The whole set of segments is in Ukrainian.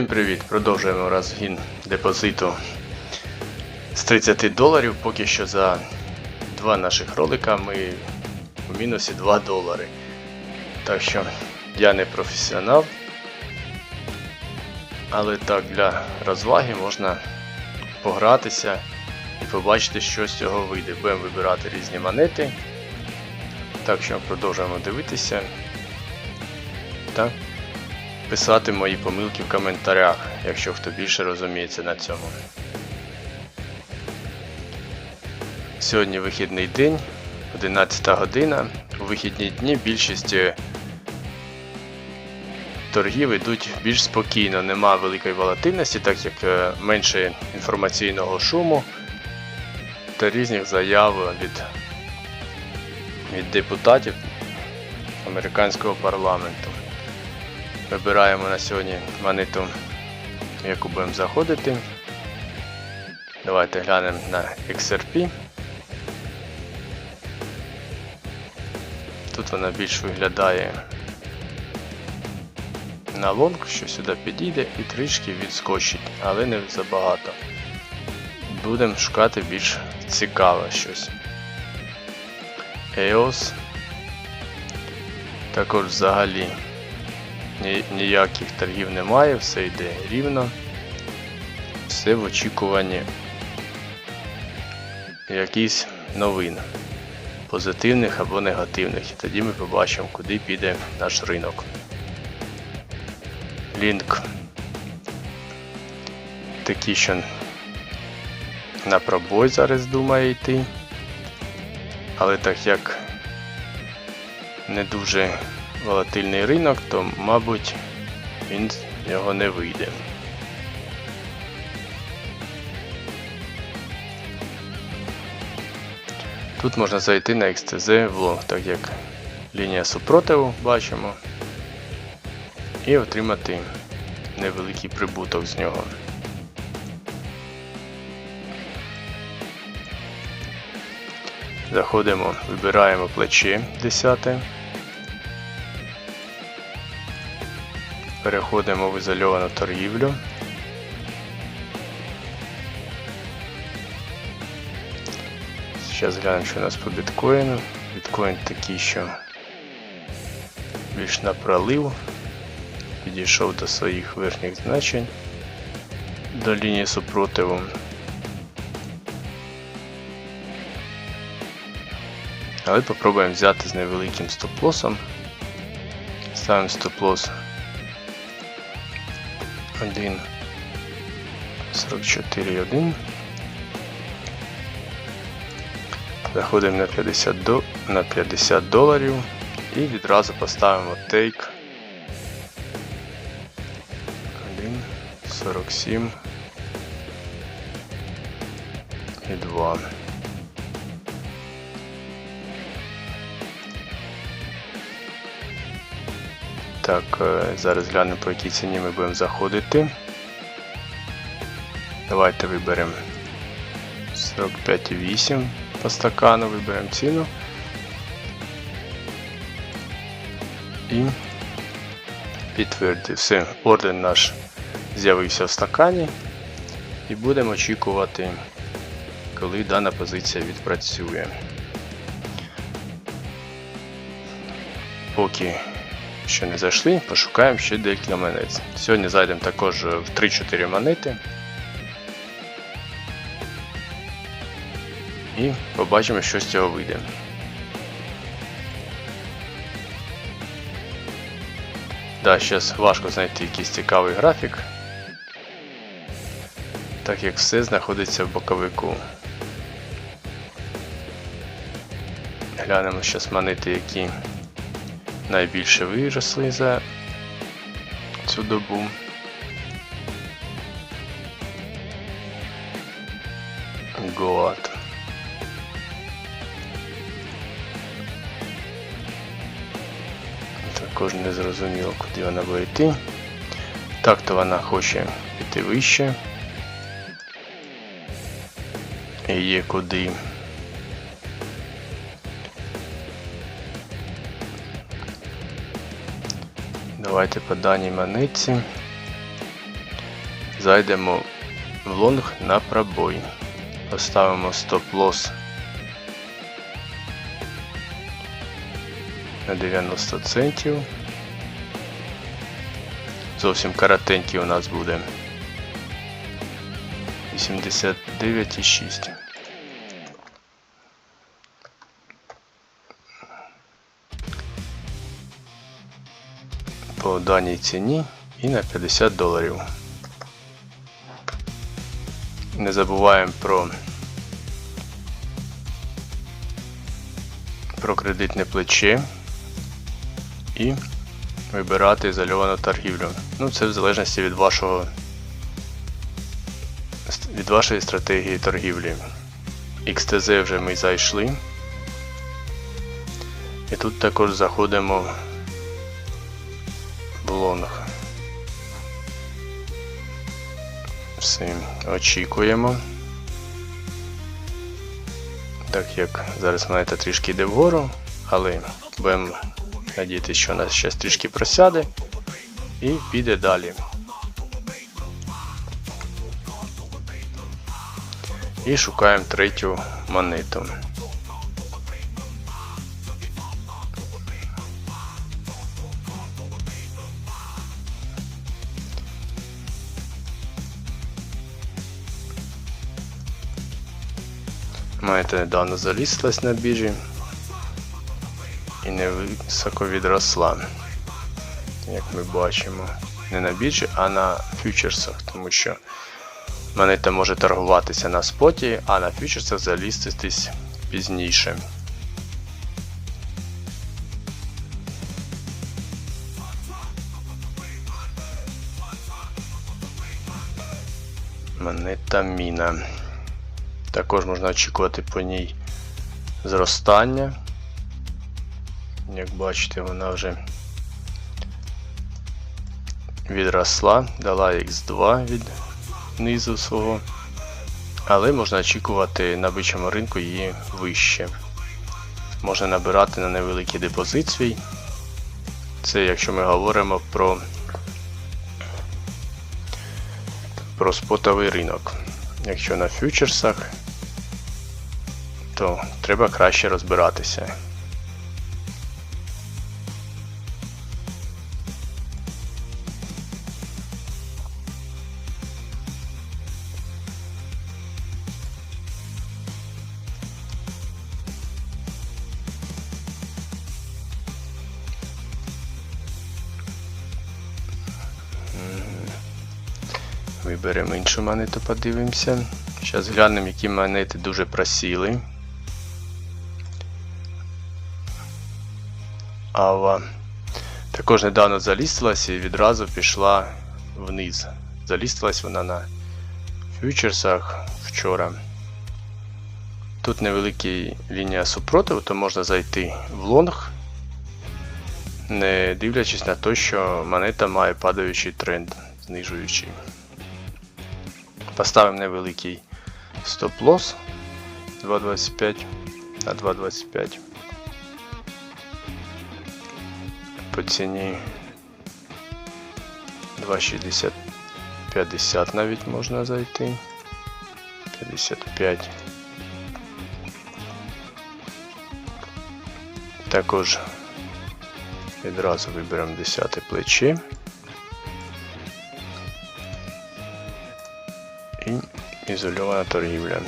Всім привіт! Продовжуємо розгін депозиту з 30 доларів. Поки що за два наших ролика ми у мінусі 2 долари. Так що я не професіонал. Але так для розваги можна погратися і побачити, що з цього вийде. Будемо вибирати різні монети. Так що продовжуємо дивитися. Так писати мої помилки в коментарях, якщо хто більше розуміється на цьому. Сьогодні вихідний день, 11 година. У вихідні дні більшість е, торгів йдуть більш спокійно, нема великої волатильності, так як е, менше інформаційного шуму та різних заяв від, від депутатів американського парламенту. Вибираємо на сьогодні монету, в яку будемо заходити. Давайте глянемо на XRP. Тут вона більш виглядає на лонг, що сюди підійде і трішки відскочить, але не забагато. Будемо шукати більш цікаве щось. EOS. Також взагалі ніяких торгів немає, все йде рівно. Все в очікуванні якихось новин, позитивних або негативних. І тоді ми побачимо, куди піде наш ринок. Лінк такий, що на пробой зараз думає йти. Але так як не дуже волатильний ринок, то, мабуть, він з нього не вийде. Тут можна зайти на XTZ в лонг, так як лінія супротиву бачимо, і отримати невеликий прибуток з нього. Заходимо, вибираємо плече 10. Переходимо в ізольовану торгівлю. Зараз глянемо, що у нас по біткоїну. Біткоін такий, що більш на пролив. Підійшов до своїх верхніх значень, до лінії супротиву. Але попробуємо взяти з невеликим стоп-лосом. Ставимо стоп-лосс 1 44,1 Заходимо на 50 до, на 50 доларів. І відразу поставимо take 1 47 і 2 Так, е, зараз глянемо по якій ціні ми будемо заходити. Давайте виберемо 45,8 по стакану, виберемо ціну. І підтвердити. Все, ордер наш з'явився в стакані. І будемо очікувати, коли дана позиція відпрацює. Поки що не зайшли, пошукаємо ще декілька монет. Сьогодні зайдемо також в 3-4 монети. І побачимо, що з цього вийде. Да, зараз важко знайти якийсь цікавий графік, так як все знаходиться в боковику. Глянемо зараз монети, які найбільше виросли за цю добу. Год. Також не зрозуміло, куди вона буде йти. Так-то вона хоче піти вище. І є куди. Давайте по даній монетці. зайдемо в лонг на пробой. Поставимо стоп-лосс на 90 центів. Зовсім коротенький у нас буде. 89,6. По даній ціні і на 50 доларів. Не забуваємо про, про кредитне плече і вибирати ізольовану торгівлю. Ну, це в залежності від вашого від вашої стратегії торгівлі. XTZ вже ми зайшли. І тут також заходимо в лонг. Все, очікуємо. Так як зараз монета трішки йде вгору, але будемо надіятися, що вона ще трішки просяде і піде далі. І шукаємо третю монету. Монета недавно залізлась на біржі і не високо відросла, як ми бачимо. Не на біржі, а на фьючерсах, тому що монета може торгуватися на споті, а на фьючерсах залізтись пізніше. Монета міна. Також можна очікувати по ній зростання. Як бачите, вона вже відросла, дала X2 від низу свого, але можна очікувати на бичому ринку її вище. Можна набирати на невеликий депозит свій. Це якщо ми говоримо про, про спотовий ринок. Якщо на фьючерсах, то треба краще розбиратися. Виберемо іншу монету, подивимося. Зараз глянемо, які монети дуже просіли. Ава. Також недавно залістилась і відразу пішла вниз. Залістилась вона на фьючерсах вчора. Тут невелика лінія супротиву, то можна зайти в лонг, не дивлячись на те, що монета має падаючий тренд, знижуючий. Поставимо невеликий стоп-лосс 2.25 на 2.25. По ціні 2.60 50 навіть можна зайти. 55. Також відразу виберемо 10 плече. Ізольована торгівля.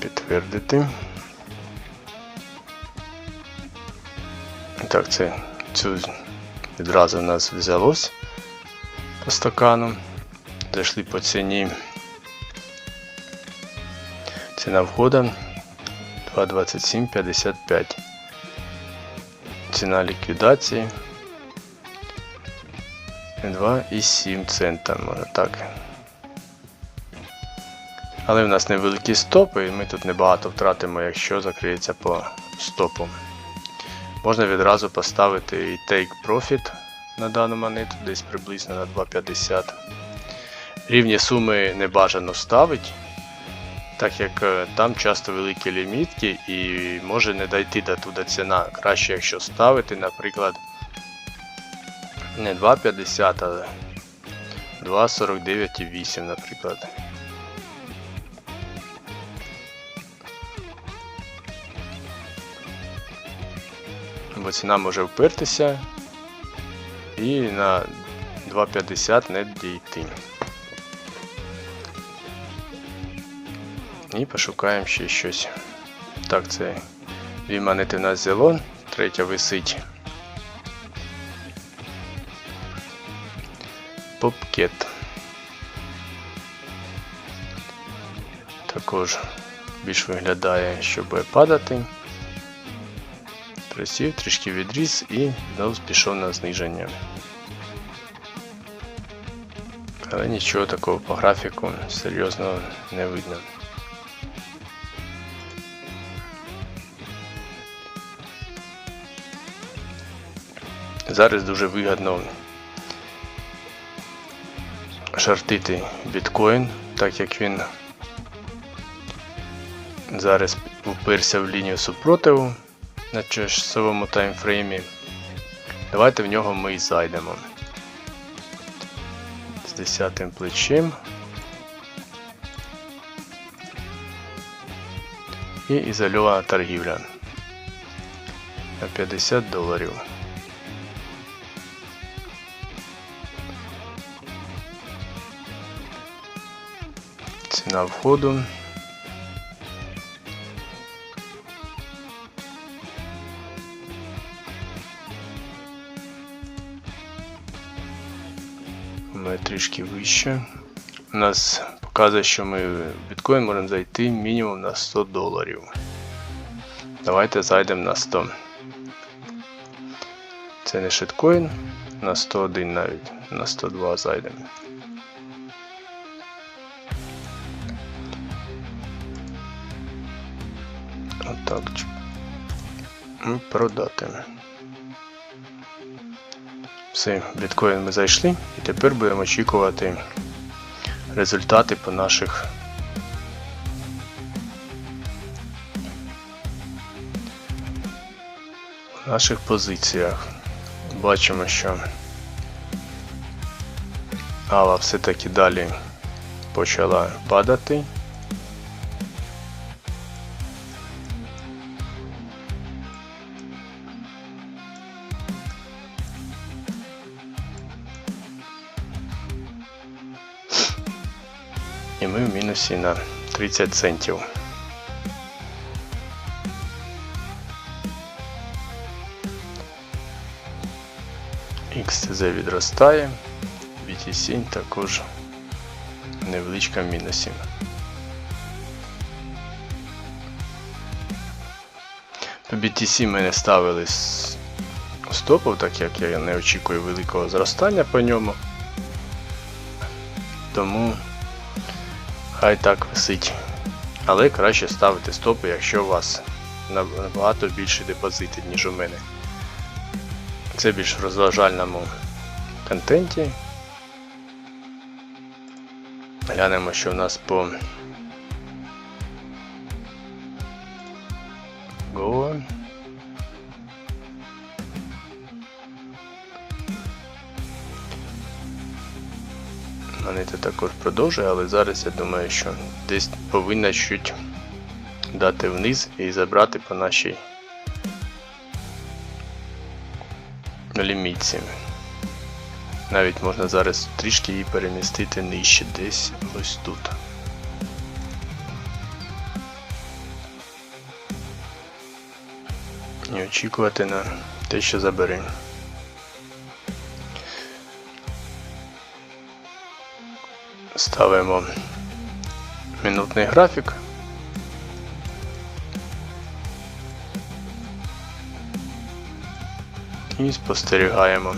Підтвердити. Так, це цю відразу в нас взялось по стакану. Зайшли по ціні. Ціна входа 2,2755. Ціна ліквідації 2,7 цента, може так. Але в нас невеликі стопи, і ми тут небагато втратимо, якщо закриється по стопу. Можна відразу поставити і Take Profit на дану монету, десь приблизно на 2,50. Рівні суми не бажано ставити, так як е, там часто великі лімітки і може не дойти до туди ціна. Краще, якщо ставити, наприклад, Не 2,50, але 2,49,8, наприклад. Бо ціна може впертися і на 2,50 не дійти. І пошукаємо ще щось. Так, це дві монети в взяло, третя висить. Попкет. Також більш виглядає, що буде падати. Присів, трішки відріс і знову пішов на зниження. Але нічого такого по графіку серйозного не видно. Зараз дуже вигідно шартити біткоін, так як він зараз вперся в лінію супротиву на часовому таймфреймі. Давайте в нього ми і зайдемо. З 10 плечем. І ізольована торгівля на 50 доларів. Ціна входу. Ми трішки вище. У нас показує, що ми в біткоін можемо зайти мінімум на 100 доларів. Давайте зайдемо на 100. Це не шиткоін, на 101 навіть, на 102 зайдемо. Чик. І продати. Все, біткоін ми зайшли і тепер будемо очікувати результати по наших наших позиціях. Бачимо, що Ава все-таки далі почала падати. На 30 центів. XTZ відростає, BTC також невеличка мінусі. По BTC ми не ставили с- стопів, так як я не очікую великого зростання по ньому. Тому Хай так висить. Але краще ставити стопи, якщо у вас набагато більше депозити, ніж у мене. Це більш в розважальному контенті. Глянемо, що в нас по Монета також продовжує, але зараз я думаю, що десь повинна чуть дати вниз і забрати по нашій лімітці. Навіть можна зараз трішки її перемістити нижче, десь ось тут. І очікувати на те, що забере. Ставимо минутний графік. І спостерігаємо.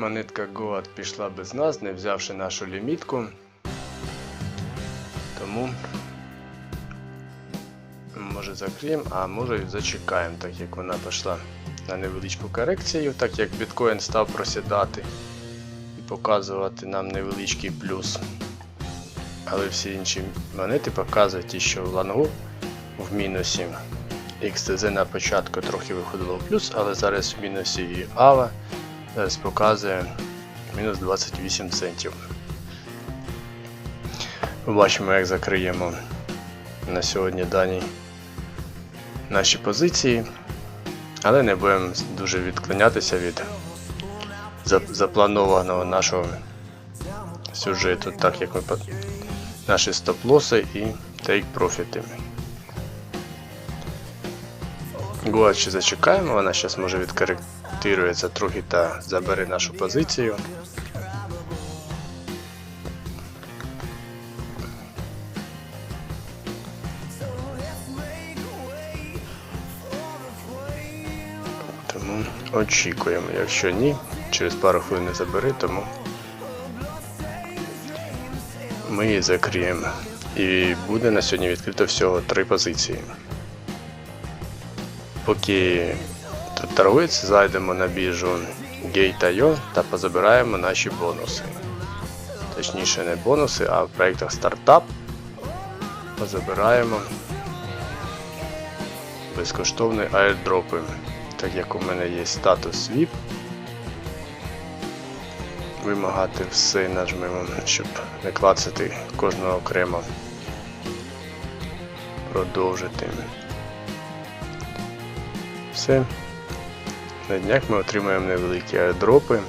Монетка Goat пішла без нас, не взявши нашу лімітку. Тому може закриємо, а може і зачекаємо, так як вона пішла на невеличку корекцію, так як біткоін став просідати і показувати нам невеличкий плюс. Але всі інші монети показують, що в лангу в мінусі. XTZ на початку трохи виходило в плюс, але зараз в мінусі і AVA зараз показує мінус 28 центів. Побачимо, як закриємо на сьогодні дані наші позиції, але не будемо дуже відклонятися від запланованого нашого сюжету, так як ми наші стоп-лоси і тейк профіти. Гоа ще зачекаємо, вона зараз може відкоректирується трохи та забере нашу позицію. Тому очікуємо. Якщо ні, через пару хвилин не забере, тому ми її закриємо. І буде на сьогодні відкрито всього три позиції. Поки торгується, зайдемо на біржу Gate.io та позабираємо наші бонуси. Точніше, не бонуси, а в проєктах стартап позабираємо безкоштовні аірдропи. Так як у мене є статус VIP. Вимагати все нажмемо, щоб не клацати кожного окремо. Продовжити. Все. На днях ми отримаємо невеликі аердропи.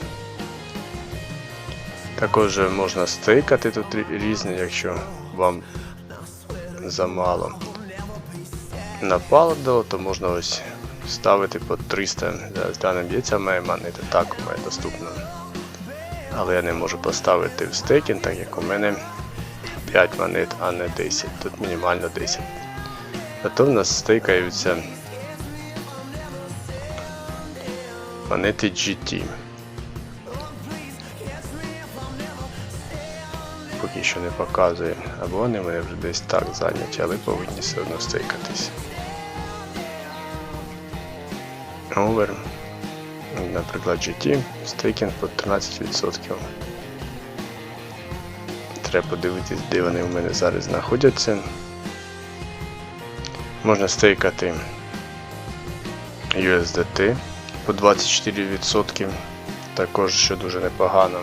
Також можна стейкати тут різні, якщо вам замало. Напало, то можна ось ставити по 300. Зараз даним б'ється моя монета, так у мене доступно. Але я не можу поставити в стейкінг, так як у мене 5 монет, а не 10. Тут мінімально 10. Зато в нас стейкаються монети GT. Поки що не показує, або вони в мене вже десь так зайняті, але повинні все одно стейкатись. Over, наприклад, GT, стейкінг по 13%. Треба подивитись, де вони у мене зараз знаходяться. Можна стейкати USDT по 24%, також що дуже непогано.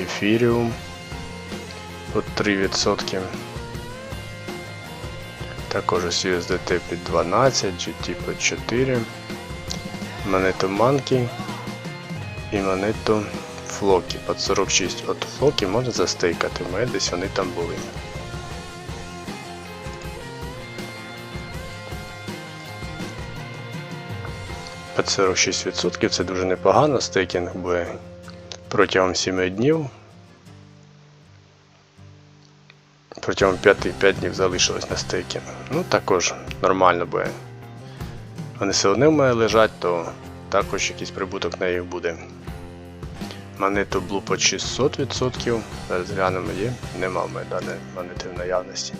Ethereum по 3%. Також USDT під 12, GT по 4, монету Monkey і монету Floki під 46. От Floki можна застейкати, мене десь вони там були. Під 46% це дуже непогано, стейкінг буде протягом 7 днів. Протягом 5, 5 днів залишилось на стейкінг. Ну також нормально буде. Вони все одне мене лежать, то також якийсь прибуток на їх буде. Монету Blue по 600%. Зараз глянемо є. Нема в мене монети в наявності.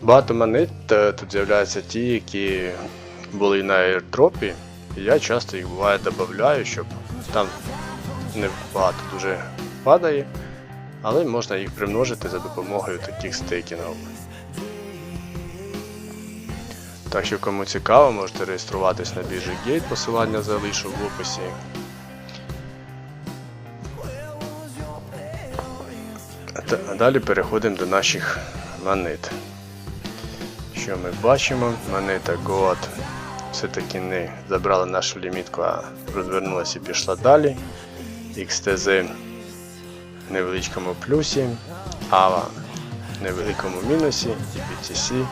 Багато монет е, тут з'являються ті, які були на airdropі. Я часто їх буває додаю, щоб там не багато дуже падає, але можна їх примножити за допомогою таких стейкінгів. Так що кому цікаво, можете реєструватись на біржі Gate, посилання залишу в описі. А далі переходимо до наших монет. Що ми бачимо? Монета Goat все-таки не забрала нашу лімітку, а розвернулася і пішла далі. XTZ в невеличкому плюсі, AVA в невеликому мінусі і BTC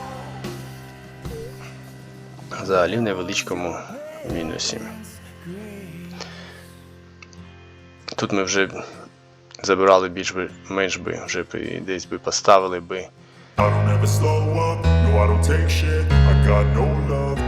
взагалі в невеличкому мінусі. Тут ми вже забирали більш би, менш би, вже би десь би поставили би I don't ever slow up, no I don't take shit I got no love